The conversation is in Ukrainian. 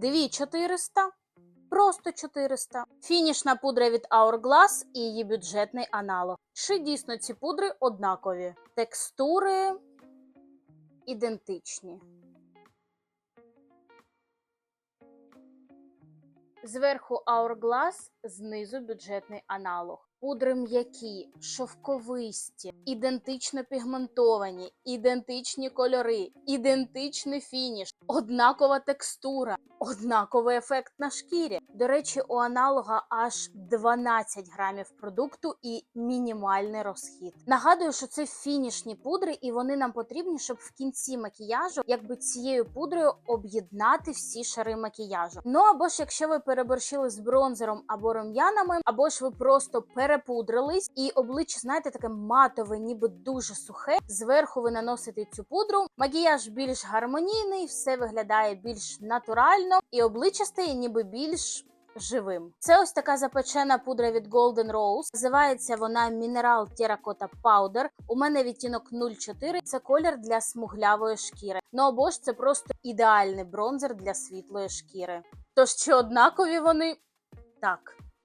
2400. Просто 400. Фінішна пудра від Hourglass і її бюджетний аналог. Чи дійсно ці пудри однакові? Текстури ідентичні. Зверху Hourglass, знизу бюджетний аналог. Пудри м'які, шовковисті, ідентично пігментовані, ідентичні кольори, ідентичний фініш, однакова текстура, однаковий ефект на шкірі. До речі, у аналога аж 12 грамів продукту і мінімальний розхід. Нагадую, що це фінішні пудри, і вони нам потрібні, щоб в кінці макіяжу, якби цією пудрою об'єднати всі шари макіяжу. Ну або ж якщо ви переборщили з бронзером або рум'янами, або ж ви просто перепудрились, і обличчя, знаєте, таке матове, ніби дуже сухе. Зверху ви наносите цю пудру. Макіяж більш гармонійний, все виглядає більш натурально, і обличчя стає ніби більш. Живим. Це ось така запечена пудра від Golden Rose. Називається вона Mineral Terracotta Powder. У мене відтінок 04. Це колір для смуглявої шкіри. Ну або ж це просто ідеальний бронзер для світлої шкіри. Тож чи однакові вони? Так.